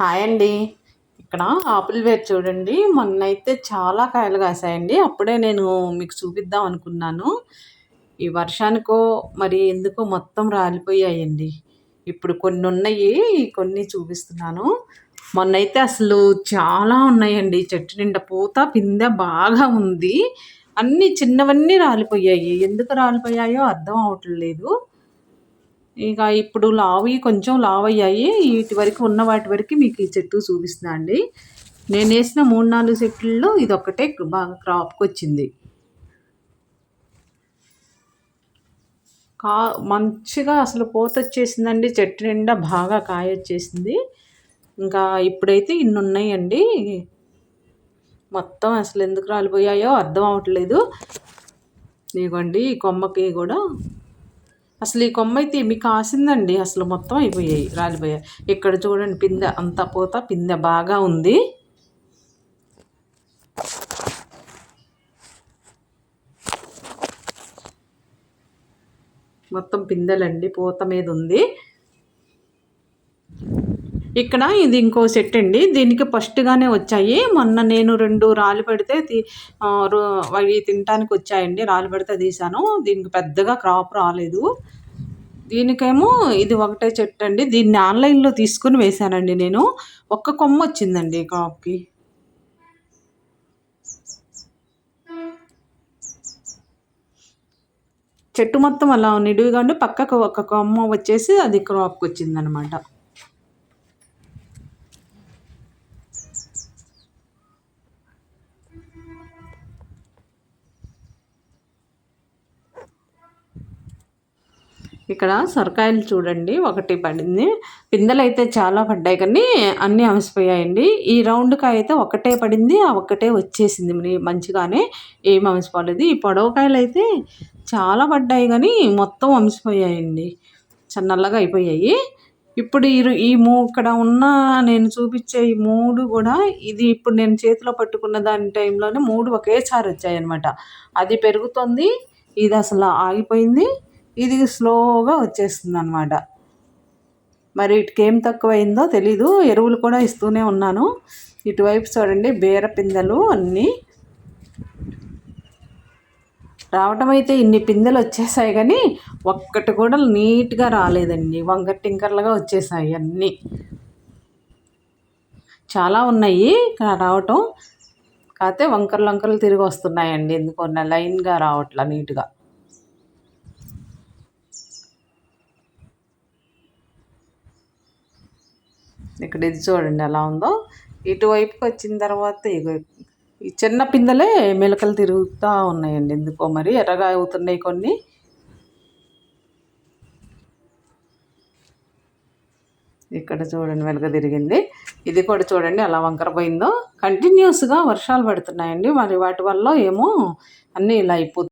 Hi అండి. ఇక్కడ apple wear చూడండి. మొన్న అయితే చాలా కాయలు కాసాయండి. అప్పుడే నేను మీకు చూపిద్దాం అనుకున్నాను. ఈ వర్షానికో మరి ఎందుకో మొత్తం రాలిపోయాయండి. ఇప్పుడు కొన్ని ఉన్నాయి కొన్ని చూపిస్తున్నాను. మొన్న అయితే అసలు చాలా ఉన్నాయండి. చెట్టు నిండా పూత పిందె బాగా ఉంది. అన్నీ చిన్నవన్నీ రాలిపోయాయి. ఎందుకు రాలిపోయాయో అర్థం అవట్లేదు. ఇక ఇప్పుడు లావి కొంచెం లావ్ అయ్యాయి వీటి వరకు ఉన్న వాటి వరకు మీకు ఈ చెట్టు చూపిస్తున్నా అండి. నేను వేసిన మూడు నాలుగు చెట్లలో ఇది ఒక్కటే బాగా క్రాప్కి వచ్చింది. కా మంచిగా అసలు పూత వచ్చేసిందండి. చెట్టు నిండా బాగా కాయ వచ్చేసింది. ఇంకా ఇప్పుడైతే ఇన్ని ఉన్నాయండి. మొత్తం అసలు ఎందుకు రాలిపోయాయో అర్థం అవ్వట్లేదు. ఇదిగోండి ఈ కొమ్మకి కూడా అసలు ఈ కొమ్మ అయితే మీకు కాసిందండి? అసలు మొత్తం అయిపోయాయి రాలిపోయాయి. ఇక్కడ చూడండి పిందె అంతా పూత పిందె బాగా ఉంది. మొత్తం పిందెలండి పూత మీద ఉంది. ఇక్కడ ఇది ఇంకో సెట్ అండి. దీనికి ఫస్ట్గానే వచ్చాయి. మొన్న నేను రెండు రాళ్ళు పెడితే అవి తినటానికి వచ్చాయండి. రాళ్ళు పెడితే తీసాను. దీనికి పెద్దగా క్రాప్ రాలేదు. దీనికేమో ఇది ఒకటే చెట్టు అండి. దీన్ని ఆన్లైన్లో తీసుకుని వేశానండి నేను. ఒక్క కొమ్మ వచ్చిందండి క్రాప్కి చెట్టు మొత్తం అలా నిడివిగా ఉండి పక్కకు ఒక కొమ్మ వచ్చేసి అది క్రాప్కి వచ్చిందనమాట ఇక్కడ సొరకాయలు చూడండి ఒకటి పడింది. పిందెలు అయితే చాలా పడ్డాయి కానీ అన్నీ అమసిపోయాయండి. ఈ రౌండ్ కాయ అయితే ఒకటే పడింది ఆ ఒక్కటే వచ్చేసింది. మంచిగానే ఏం అమసిపోలేదు. ఈ పొడవకాయలు అయితే చాలా పడ్డాయి కానీ మొత్తం అమసిపోయాయండి. నల్లగా అయిపోయాయి. ఇప్పుడు ఈ ఈ మూ ఇక్కడ ఉన్న నేను చూపించే ఈ మూడు కూడా ఇది ఇప్పుడు నేను చేతిలో పట్టుకున్న దాని టైంలోనే మూడు ఒకేసారి వచ్చాయన్నమాట. అది పెరుగుతుంది ఇది అసలు ఆగిపోయింది ఇది స్లోగా వచ్చేస్తుంది అనమాట మరి వీటికి ఏం తక్కువైందో తెలీదు ఎరువులు కూడా ఇస్తూనే ఉన్నాను. ఇటువైపు చూడండి బీర పిందెలు అన్నీ రావటం అయితే ఇన్ని పిందెలు వచ్చేసాయి కానీ ఒక్కటి కూడా నీట్గా రాలేదండి. వంకర టింకర్లుగా వచ్చేసాయి అన్నీ. చాలా ఉన్నాయి ఇక్కడ రావటం. కాకపోతే వంకరలు వంకరలు తిరిగి వస్తున్నాయండి. ఎందుకో లైన్గా రావట్లా నీట్గా. ఇక్కడ ఇది చూడండి ఎలా ఉందో. ఇటువైపుకి వచ్చిన తర్వాత ఇగో చిన్న పిందెలే మెలకలు తిరుగుతూ ఉన్నాయండి. ఎందుకో మరి ఎర్రగా అవుతున్నాయి కొన్ని. ఇక్కడ చూడండి వెనుక తిరిగింది. ఇది కూడా చూడండి అలా వంకర పోయిందో. కంటిన్యూస్గా వర్షాలు పడుతున్నాయండి. మరి వాటి వల్ల ఏమో అన్నీ ఇలా అయిపోతుంది